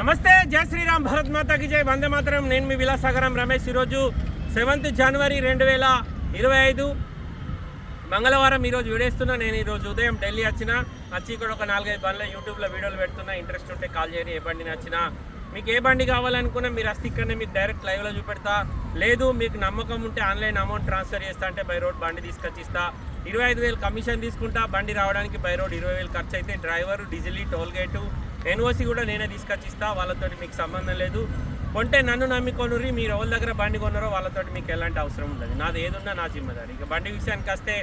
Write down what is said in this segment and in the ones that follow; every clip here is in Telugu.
నమస్తే జయ శ్రీరామ్ భరత్ మాతాకి జై. వందే మాత్రం నేను మీ విలాసాగరం రమేష్. ఈరోజు సెవెంత్ జనవరి రెండు వేల ఇరవై ఐదు మంగళవారం ఈరోజు వీడేస్తున్నా. నేను ఈరోజు ఉదయం ఢిల్లీ వచ్చిన. వచ్చి ఇక్కడ ఒక నాలుగైదు బండ్ల యూట్యూబ్లో వీడియోలు పెడుతున్నా. ఇంట్రెస్ట్ ఉంటే కాల్ చేయని ఏ బండి నచ్చినా మీకు ఏ బండి కావాలనుకున్నా మీరు వస్తే ఇక్కడనే మీకు డైరెక్ట్ లైవ్లో చూపెడతా. లేదు మీకు నమ్మకం ఉంటే ఆన్లైన్ అమౌంట్ ట్రాన్స్ఫర్ చేస్తా అంటే బై రోడ్ బండి తీసుకొచ్చి ఇస్తా. ఇరవై ఐదు వేలు కమిషన్ తీసుకుంటా. బండి రావడానికి బై రోడ్ ఇరవై వేలు ఖర్చు అయితే driver diesel toll gate NOC కూడా నేనే తీసుకొచ్చి ఇస్తా వాళ్ళతో మీకు సంబంధం లేదు. కొంటే నన్ను నమ్మికొనురి మీరు ఎవరి దగ్గర బండి కొన్నారో వాళ్ళతో మీకు ఎలాంటి అవసరం ఉండదు. నాది ఏదున్నా నా జిమ్మదారి. ఇక బండి విషయానికి వస్తే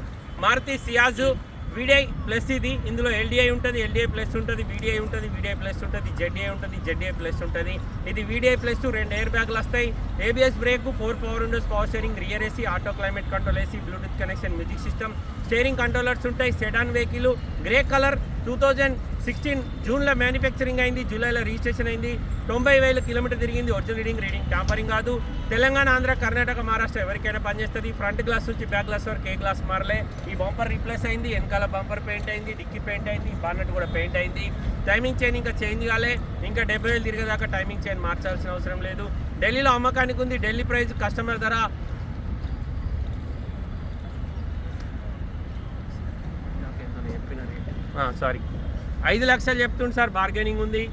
మారుతి సియాజు వీడిఐ ప్లస్ ఇది. ఇందులో ఎల్డిఐ ఉంటుంది ఎల్డిఐ ప్లస్ ఉంటుంది వీడిఐ ఉంటుంది వీడిఐ ప్లస్ ఉంటుంది జెడ్ఏ ఉంటుంది జెడ్ఏ ప్లస్ ఉంటుంది. ఇది వీడిఐ ప్లస్ రెండు ఎయిర్ బ్యాగ్లు వస్తాయి. ABS brake four power windows power steering rear AC auto climate control AC Bluetooth connection music system steering controllers ఉంటాయి sedan vehicle grey colour two thousand sixteen జూన్లో మ్యానుఫ్యాక్చరింగ్ అయింది జూలైలో రిజిస్ట్రేషన్ అయింది. తొంభై వేల కిలోమీటర్ తిరిగింది ఒరిజినల్ రీడింగ్ రీడింగ్ టాంపరింగ్ కాదు. తెలంగాణ ఆంధ్ర కర్ణాటక మహారాష్ట్ర ఎవరికైనా పనిచేస్తుంది. ఫ్రంట్ గ్లాస్ నుంచి బ్యాక్ గ్లాస్ వరకు ఏ గ్లాస్ మారలే. ఈ బంపర్ రీప్లేస్ అయింది వెనకాల బంపర్ పెయింట్ అయింది డిక్కీ పెయింట్ అయింది బాన్నట్ కూడా పెయింట్ అయింది. టైమింగ్ చైన్ ఇంకా చేంజ్ కాలే. ఇంకా డెబ్బై వేలు తిరిగేదాకా టైమింగ్ చైన్ మార్చాల్సిన అవసరం లేదు. ఢిల్లీలో అమ్మకానికి ఉంది ఢిల్లీ ప్రైస్ కస్టమర్ ధర సారీ ఐదు లక్షలు చెప్తుంది సార్ బార్గెనింగ్ ఉంది.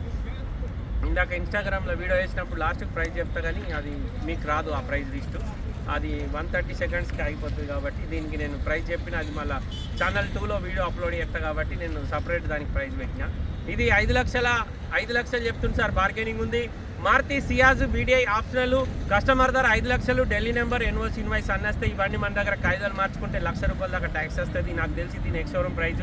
ఇందాక ఇన్స్టాగ్రామ్లో వీడియో వేసినప్పుడు లాస్ట్కి ప్రైస్ చెప్తా కానీ అది మీకు రాదు ఆ ప్రైస్ లిస్టు అది వన్ థర్టీ సెకండ్స్కి అయిపోతుంది కాబట్టి దీనికి నేను ప్రైస్ చెప్పిన అది మళ్ళీ ఛానల్ టూలో వీడియో అప్లోడ్ చేస్తా కాబట్టి నేను సపరేట్ దానికి ప్రైస్ పెట్టిన. ఇది ఐదు లక్షల? ఐదు లక్షలు చెప్తుంది సార్ బార్గెనింగ్ ఉంది. Maruti Ciaz VDI optional customer ధర ఐదు లక్షలు. ఢిల్లీ నెంబర్ ఎన్వోస్ ఇన్వాయిస్ అన్నేస్తే ఇవన్నీ మన దగ్గర కాయిదాలు మార్చుకుంటే లక్ష రూపాయల దాకా ట్యాక్స్ వస్తుంది. నాకు తెలిసి దీని ఎక్స్ షోరూమ్ ప్రైస్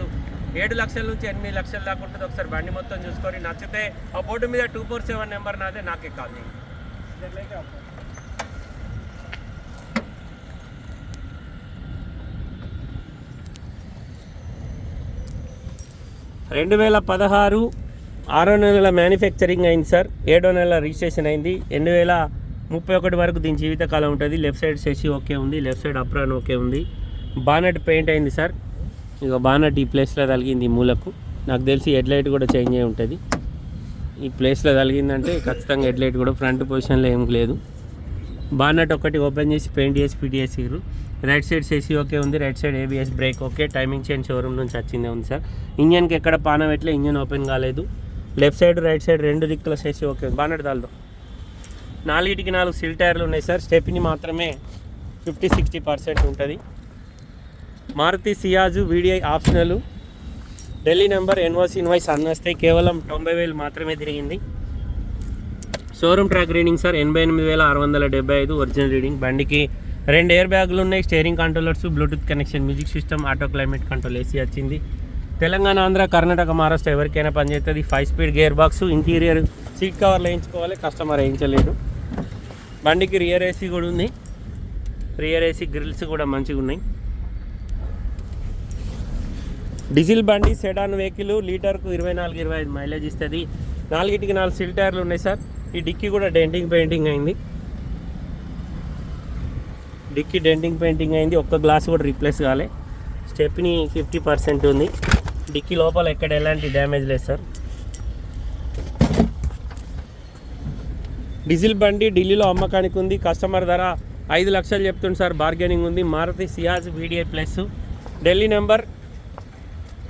ఏడు లక్షల నుంచి ఎనిమిది లక్షల దాకా ఉంటుంది. ఒకసారి బండి మొత్తం చూసుకొని నచ్చితే ఆ బోర్డు మీద టూ ఫోర్ సెవెన్ నెంబర్ నాదే నాకే కాల్ చేయండి రెండు వేల పదహారు ఆరో నెలల మ్యానుఫ్యాక్చరింగ్ అయింది సార్. ఏడో నెల రిజిస్ట్రేషన్ అయింది. రెండు వేల ముప్పై ఒకటి వరకు దీని జీవితకాలం ఉంటుంది. లెఫ్ట్ సైడ్ సెసి ఓకే ఉంది లెఫ్ట్ సైడ్ అప్రాన్ ఓకే ఉంది. బానెట్ పెయింట్ అయింది సార్. ఇక బానట్ ఈ ప్లేస్లో తగిలింది ఈ మూలకు. నాకు తెలిసి హెడ్ లైట్ కూడా చేంజ్ అయి ఉంటుంది. ఈ ప్లేస్లో తగిలిందంటే ఖచ్చితంగా హెడ్ లైట్ కూడా ఫ్రంట్ పొజిషన్లో ఏం లేదు. బానట్ ఒకటి ఓపెన్ చేసి పెయింట్ చేసి fit right side chassis okay ఉంది right side ABS brake okay. Timing chain showroom నుంచి వచ్చిందే ఉంది సార్. ఇంజన్కి ఎక్కడ పానం పెట్టలే ఇంజన్ ఓపెన్ కాలేదు. లెఫ్ట్ సైడ్ రైట్ సైడ్ రెండు దిక్కుల సేసీ ఓకే బానట్ దాల్దో నాలుగిటికి నాలుగు సిల్ టైర్లు ఉన్నాయి సార్. స్టెప్ని మాత్రమే ఫిఫ్టీ సిక్స్టీ పర్సెంట్ ఉంటుంది. Maruti Ciaz VDI optional. Delhi number ఎన్వాస్ invoice అన్నస్తే కేవలం తొంభై వేలు మాత్రమే తిరిగింది. షోరూమ్ ట్రాక్ రీడింగ్ సార్ ఎనభై ఎనిమిది వేల ఆరు వందల డెబ్బై ఐదు ఒరిజినల్ రీడింగ్. బండికి రెండు ఎయిర్ బ్యాగులు ఉన్నాయి steering controllers Bluetooth connection music system auto climate control AC వచ్చింది. తెలంగాణ ఆంధ్ర కర్ణాటక మహారాష్ట్ర ఎవరికైనా పనిచేస్తుంది five speed gear box interior seat కవర్లు వేయించుకోవాలి కస్టమర్ వేయించలేదు. బండికి రియర్ ఏసీ కూడా ఉంది. రియర్ ఏసీ గ్రిల్స్ కూడా మంచిగా ఉన్నాయి డీజిల్ బండి సెడాన్ వెహికల్ లీటర్కు ఇరవై నాలుగు ఇరవై ఐదు మైలేజ్ ఇస్తుంది. నాలుగిటికి నాలుగు సిల్ టైర్లు ఉన్నాయి సార్. ఈ డిక్కీ కూడా డెంటింగ్ పెయింటింగ్ అయింది. డిక్కీ డెంటింగ్ పెయింటింగ్ అయింది. ఒక్క గ్లాస్ కూడా రీప్లేస్ కాలే. స్టెప్ని ఫిఫ్టీ పర్సెంట్ ఉంది. డిక్కీ లోపల ఎక్కడ ఎలాంటి డ్యామేజ్ లేదు సార్. డీజిల్ బండి ఢిల్లీలో అమ్మకానికి ఉంది. కస్టమర్ ధర ఐదు లక్షలు చెప్తుంది సార్. బార్గెనింగ్ ఉంది. Maruti Ciaz VDI plus. Delhi number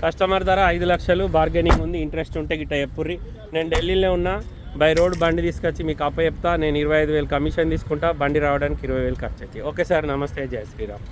customer ధర ఐదు లక్షలు బార్గెనింగ్ ఉంది ఇంట్రెస్ట్ ఉంటే గిట్ట చెప్పుర్రి. నేను ఢిల్లీలో ఉన్నా బై రోడ్ బండి తీసుకొచ్చి మీకు అప్ప చెప్తా నేను ఇరవై ఐదు వేలు కమిషన్ తీసుకుంటా బండి రావడానికి ఇరవై వేలు ఖర్చు అవుతాయి ఓకే సార్ నమస్తే జై శ్రీరామ్.